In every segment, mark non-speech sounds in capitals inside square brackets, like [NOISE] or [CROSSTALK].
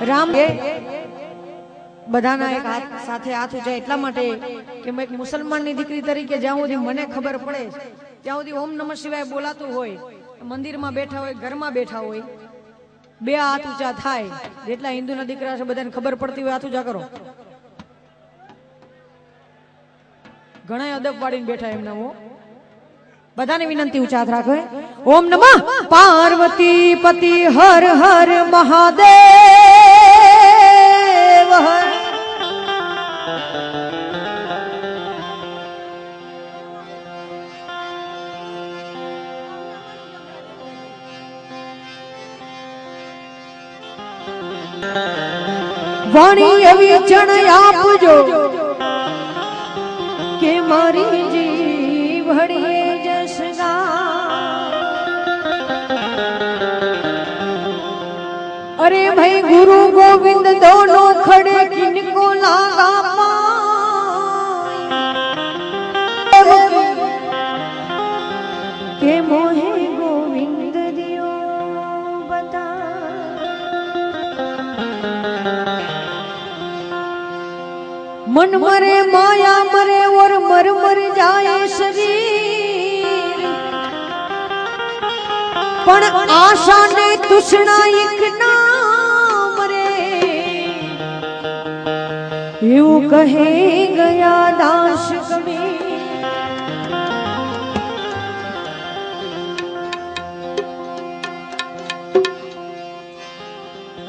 રામ બધાના એક હાથ સાથે હાથ ઊંચા એટલા માટે કે એક મુસલમાનની દીકરી તરીકે જ્યાં સુધી મને ખબર પડે, ત્યાં સુધી ઓમ નમઃ શિવાય બોલાતું હોય, મંદિરમાં બેઠા હોય, ઘરમાં બેઠા હોય, બે હાથ ઊંચા થાય, જેટલા હિન્દુના દીકરા છે બધાને ખબર પડતી હોય હાથ ઊંચા કરો. ઘણા અદબ વાળીને બેઠા એમના હો બધાને વિનંતી હાથ રાખો ઓમ નમઃ. પાર્વતી પતિ હર હર મહાદેવ. વાણી એવી જણ આપજો કે મારી જીવડીએ અરે ભાઈ ગુરુ ગોવિંદ દોડો ખડે કિનકો લાગા પા મન મરે, માયા મરે, ઓર મર મર જાય શરીર. પણ આશા ને તૃષ્ણા એક ના મરે. એવું કહે ગયા દાસ કવિ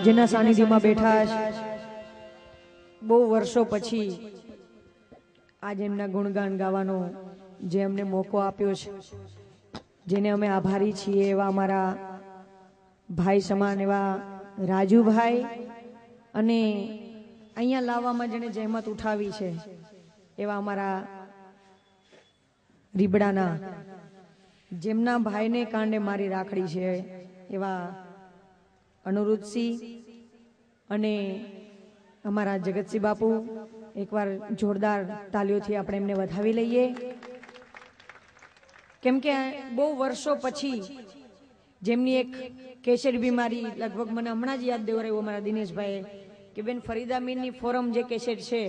જેના સાનિધ્યમાં બેઠા છે. બહુ વર્ષો પછી આજે એમના ગુણગાન ગાવાનો જે અમને મોકો આપ્યો છે, જેને અમે આભારી છીએ એવા અમારા ભાઈ સમાન, એવા રાજુભાઈ અને અહીંયા લાવવામાં જેને જહેમત ઉઠાવી છે, એવા અમારા રીબડાના, જેમના ભાઈને કાંડે મારી રાખડી છે, એવા અનુરુદ્ધસિંહ અને અમારા જગતસિંહ બાપુ એકવાર જોરદાર તાલીઓથી આપણે એમને વધાવી લઈએ. કેમ કે બહુ વર્ષો પછી જેમની એક કેસેટ બીમારી લગભગ મને હમણાં જ યાદ દેવરાયું અમારા દિનેશભાઈએ કે બેન ફરીદામીનની ફોરમ જે કેસેટ છે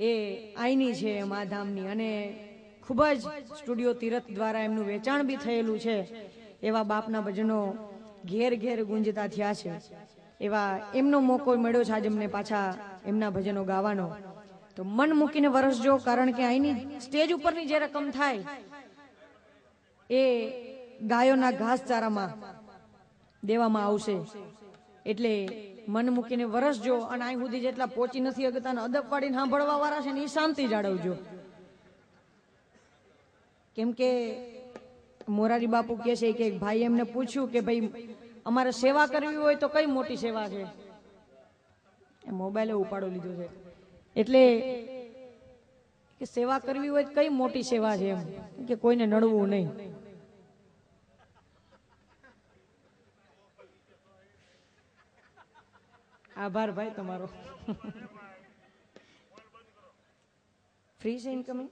એ આઈની છે માધામની અને ખૂબ જ સ્ટુડિયો તીરથ દ્વારા એમનું વેચાણ બી થયેલું છે એવા બાપના ભજનો ઘેર ઘેર ગુંજતા થયા છે. એવા એમનો મોકો મળ્યો છે આજે અમને પાછા એમના ભજનો ગાવાનો. તો મન મૂકીને વરસજો કારણ કે અહીંની સ્ટેજ ઉપરની જે રકમ થાય, એ ગાયોના ઘાસચારામાં દેવામાં આવશે. એટલે મન મૂકીને વરસજો અને અહીં સુધી જેટલા પહોંચી નથી અને અદબ પાડીને સાંભળવા વાળા છે ને એ શાંતિ જાળવજો. કેમ કે મોરારી બાપુ કહે છે કે ભાઈ એમને પૂછ્યું કે ભાઈ અમારે સેવા કરવી હોય તો કઈ મોટી સેવા છે? એ મોબાઈલે ઉપાડો લીધો છે. એટલે કે સેવા કરવી હોય કઈ મોટી સેવા છે એમ? કે કોઈને નડવું નહીં. આભાર ભાઈ તમારો. [LAUGHS] ફ્રી છે ઇન્કમિંગ